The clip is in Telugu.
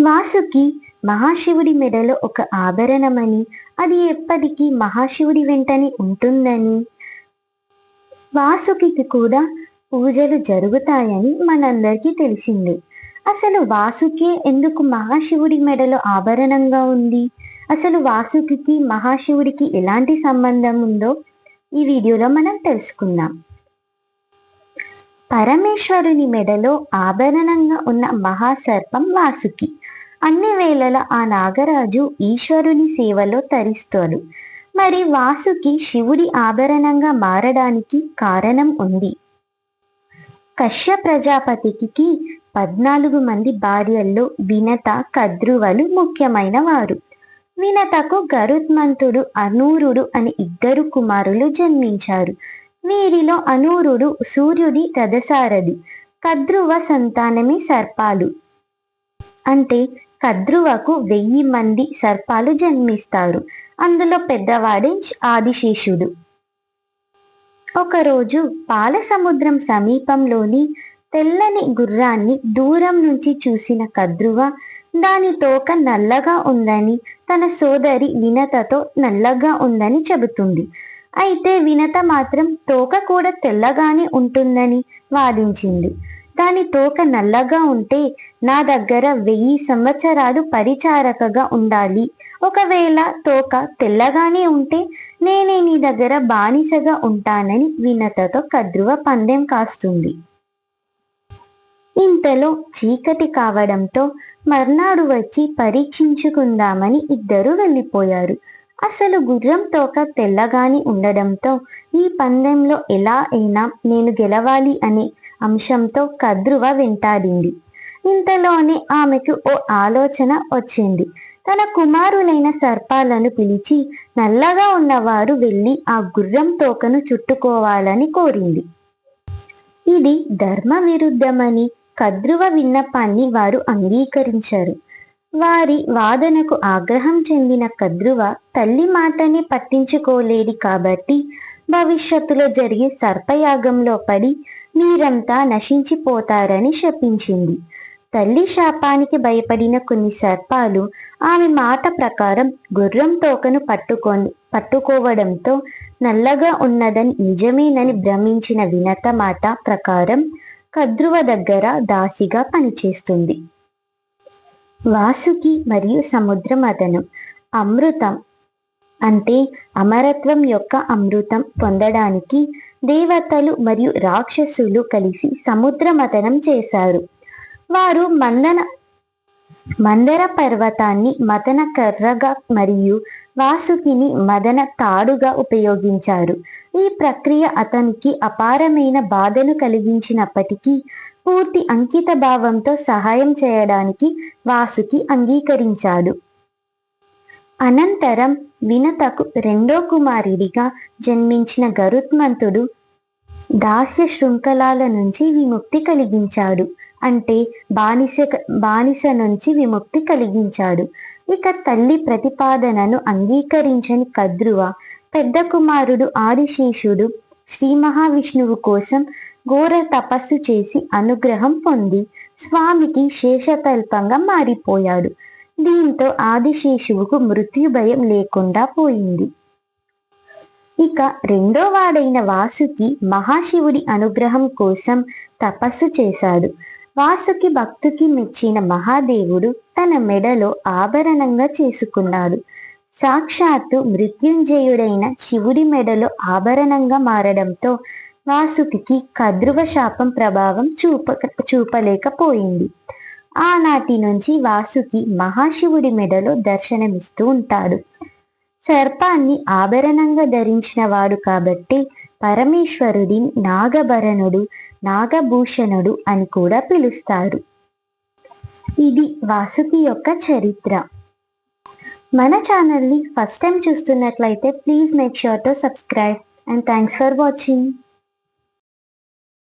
వాసుకి మహాశివుడి మెడలో ఒక ఆభరణమని అది ఎప్పటికీ మహాశివుడి వెంటనే ఉంటుందని. వాసుకి కూడా పూజలు జరుగుతాయని మనందరికీ తెలిసింది. అసలు వాసుకే ఎందుకు మహాశివుడి మెడలో ఆభరణంగా ఉంది? అసలు వాసుకి మహాశివుడికి ఎలాంటి సంబంధం ఉందో ఈ వీడియోలో మనం తెలుసుకుందాం. పరమేశ్వరుని మెడలో ఆభరణంగా ఉన్న మహాసర్పం వాసుకి. అన్ని వేళల ఆ నాగరాజు ఈశ్వరుని సేవలో తరిస్తాడు. మరి వాసుకి శివుడి ఆభరణంగా మారడానికి కారణం ఉంది. కశ్య ప్రజాపతికి పద్నాలుగు మంది భార్యల్లో వినత కద్రువలు ముఖ్యమైన వారు. వినతకు గరుత్మంతుడు అనూరుడు అని ఇద్దరు కుమారులు జన్మించారు. వీరిలో అనూరుడు సూర్యుడి రథసారథి కద్రువ సంతానమే సర్పాలు. అంటే కద్రువకు వెయ్యి మంది సర్పాలు జన్మిస్తారు. అందులో పెద్దవాడే ఆదిశేషుడు. ఒకరోజు పాల సముద్రం సమీపంలోని తెల్లని గుర్రాన్ని దూరం నుంచి చూసిన కద్రువ దాని తోక నల్లగా ఉందని తన సోదరి వినతతో నల్లగా ఉందని చెబుతుంది. అయితే వినత మాత్రం తోక కూడా తెల్లగానే ఉంటుందని వాదించింది. దాని తోక నల్లగా ఉంటే నా దగ్గర వెయ్యి సంవత్సరాలు పరిచారకగా ఉండాలి. ఒకవేళ తోక తెల్లగానే ఉంటే నేనే నీ దగ్గర బానిసగా ఉంటానని వినతతో కద్రువ పందెం కాస్తుంది. ఇంతలో చీకటి కావడంతో మర్నాడు వచ్చి పరీక్షించుకుందామని ఇద్దరు వెళ్ళిపోయారు. అసలు గుర్రం తోక తెల్లగాని ఉండడంతో ఈ పందెంలో ఎలా అయినా నేను గెలవాలి అనే అంశంతో కద్రువ వెంటాడింది. ఇంతలోనే ఆమెకు ఓ ఆలోచన వచ్చింది. తన కుమారులైన సర్పాలను పిలిచి నల్లగా ఉన్నవారు వెళ్ళి ఆ గుర్రం తోకను చుట్టుకోవాలని కోరింది. ఇది ధర్మ విరుద్ధమని కద్రువ విన్నపాన్ని వారు అంగీకరించారు. వారి వాదనకు ఆగ్రహం చెందిన కద్రువ తల్లి మాటని పట్టించుకోలేది కాబట్టి భవిష్యత్తులో జరిగే సర్పయాగంలో పడి మీరంతా నశించిపోతారని శపించింది. తల్లి శాపానికి భయపడిన కొన్ని సర్పాలు ఆమె మాట ప్రకారం గుర్రం తోకను పట్టుకొని పట్టుకోవడంతో నల్లగా ఉన్నదని నిజమేనని భ్రమించిన వినత మాట ప్రకారం కద్రువ దగ్గర దాసిగా పనిచేస్తుంది. వాసుకి మరియు సముద్ర మదనం అమృతం అంటే అమరత్వం యొక్క అమృతం పొందడానికి దేవతలు మరియు రాక్షసులు కలిసి సముద్రమతనం చేశారు. వారు మందన మందర పర్వతాన్ని మదన కర్రగా మరియు వాసుకిని మదన తాడుగా ఉపయోగించారు. ఈ ప్రక్రియ అతనికి అపారమైన బాధను కలిగించినప్పటికీ పూర్తి అంకిత భావంతో సహాయం చేయడానికి వాసుకి అంగీకరించాడు. అనంతరం వినతకు రెండో కుమారుడిగా జన్మించిన గరుత్మంతుడు దాస్య శృంఖలాల నుంచి విముక్తి కలిగించాడు. అంటే బానిస బానిస నుంచి విముక్తి కలిగించాడు. ఇక తల్లి ప్రతిపాదనను అంగీకరించని కద్రువ పెద్ద కుమారుడు ఆదిశేషుడు శ్రీ మహావిష్ణువు కోసం ఘోర తపస్సు చేసి అనుగ్రహం పొంది స్వామికి శేషతల్పంగా మారిపోయాడు. దీంతో ఆదిశేషువుకు మృత్యు భయం లేకుండా పోయింది. ఇక రెండో వాడైన వాసుకి మహాశివుడి అనుగ్రహం కోసం తపస్సు చేశాడు. వాసుకి భక్తుకి మెచ్చిన మహాదేవుడు తన మెడలో ఆభరణంగా చేసుకున్నాడు. సాక్షాత్తు మృత్యుంజయుడైన శివుడి మెడలో ఆభరణంగా మారడంతో వాసుకి కద్రువ శాపం ప్రభావం చూప చూపలేకపోయింది. ఆనాటి నుంచి వాసుకి మహాశివుడి మెడలో దర్శనమిస్తూ ఉంటాడు. సర్పాన్ని ఆభరణంగా ధరించిన వాడు కాబట్టి పరమేశ్వరుడి నాగభరణుడు నాగభూషణుడు అని కూడా పిలుస్తారు. ఇది వాసుకి యొక్క చరిత్ర. మన ఛానల్ని ఫస్ట్ టైం చూస్తున్నట్లయితే please make sure to subscribe and thanks for watching.